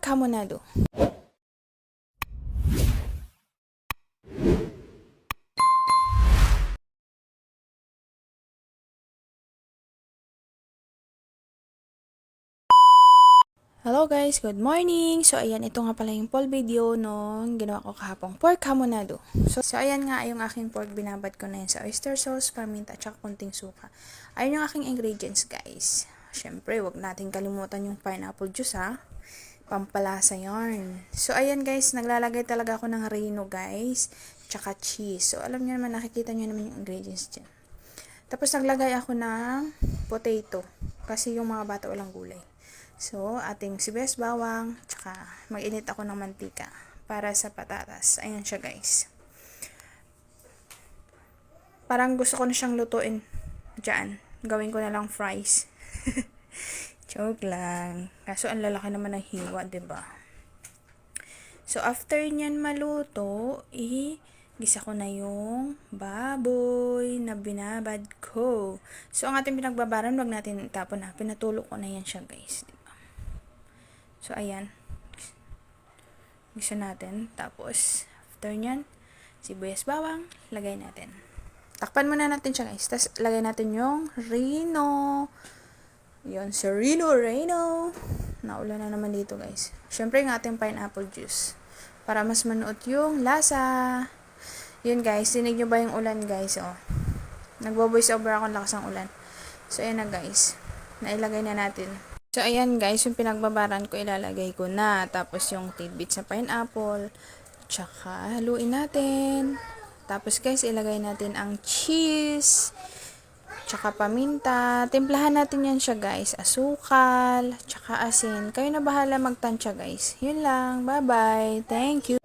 Camonado. Hello guys, good morning! So ayan, ito nga pala yung full video nung ginawa ko kahapong pork hamonado. So, so ayan nga yung aking pork, binabad ko na yan sa oyster sauce, paminta, at konting suka. Ayun yung aking ingredients guys. Siyempre, wag natin kalimutan yung pineapple juice ha. Pampalasa yarn. So ayan guys, naglalagay talaga ako ng reno guys, tsaka cheese. So alam niyo naman, nakikita niyo naman yung ingredients dyan. Tapos naglagay ako ng potato, kasi yung mga bata walang gulay. So, ating sibuyas bawang, tsaka mag-init ako ng mantika para sa patatas. Ayan siya guys. Parang gusto ko na siyang lutuin dyan. Gawin ko na lang fries. Joke lang. Kaso ang lalaki naman ng hiwa, ba? So, after niyan maluto, i-gisa ko na yung baboy na binabad ko. So, ang ating pinagbabaran, wag natin tapon na. Pinatulo ko na yan siya, guys. Diba? So, ayan. Gisa natin. Tapos, after nyan, sibuyas bawang, lagay natin. Takpan muna natin siya, guys. Tapos, lagay natin yung rino. Yun, sa rino, rino. Naulan na naman dito, guys. Siyempre, yung ating pineapple juice. Para mas manuot yung lasa. Yun, guys. Dinig nyo ba yung ulan, guys? Oh. Nagbo-voice over ako ng lakas ng ulan. So, ayan na, guys. Nailagay na natin. So, ayan guys, yung pinagbabaran ko, ilalagay ko na. Tapos, yung tidbits na pineapple. Tsaka, haluin natin. Tapos, guys, ilagay natin ang cheese. Tsaka, paminta. Timplahan natin yan siya, guys. Asukal. Tsaka, asin. Kayo na bahala magtansya, guys. Yun lang. Bye-bye. Thank you.